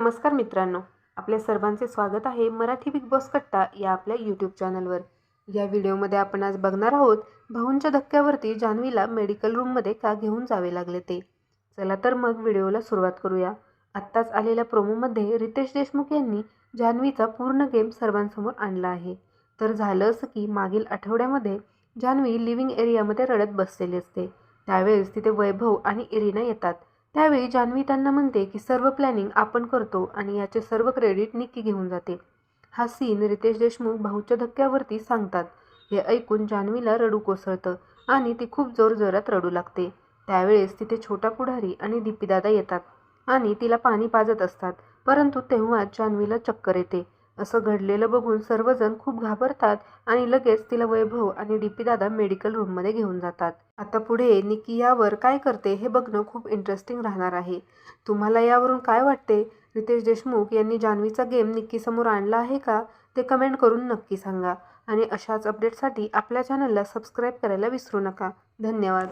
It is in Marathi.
नमस्कार मित्रांनो आपल्या सर्वांचे स्वागत आहे मराठी बिग बॉस कट्टा या आपल्या यूट्यूब चॅनलवर या व्हिडिओमध्ये आपण आज बघणार आहोत भाऊंच्या धक्क्यावरती जान्हवीला मेडिकल रूममध्ये का घेऊन जावे लागले ते? चला तर मग व्हिडिओला सुरुवात करूया. आत्ताच आलेल्या प्रोमोमध्ये रितेश देशमुख यांनी जान्हवीचा पूर्ण गेम सर्वांसमोर आणला आहे. तर झालं असं की मागील आठवड्यामध्ये जान्हवी लिव्हिंग एरियामध्ये रडत बसलेली असते. त्यावेळेस तिथे वैभव आणि इरिना येतात. त्यावेळी जान्हवी त्यांना म्हणते की सर्व प्लॅनिंग आपण करतो आणि याचे सर्व क्रेडिट निक्की घेऊन जाते. हा सीन रितेश देशमुख भाऊच्या धक्क्यावरती सांगतात. हे ऐकून जान्हवीला रडू कोसळतं आणि ती खूप जोरजोरात रडू लागते. त्यावेळेस तिथे छोटा पुढारी आणि दीपीदादा येतात आणि तिला पाणी पाजत असतात परंतु तेव्हा जान्हवीला चक्कर येते. असं घडलेलं बघून सर्वजण खूप घाबरतात आणि लगेच तिला वैभव आणि डीपीदादा मेडिकल रूममध्ये घेऊन जातात. आता पुढे निकी यावर काय करते हे बघणं खूप इंटरेस्टिंग राहणार आहे. तुम्हाला यावरून काय वाटते? रितेश देशमुख यांनी जान्हवीचा गेम निक्कीसमोर आणला आहे का? ते कमेंट करून नक्की सांगा. आणि अशाच अपडेटसाठी आपल्या चॅनलला सबस्क्राईब करायला विसरू नका. धन्यवाद.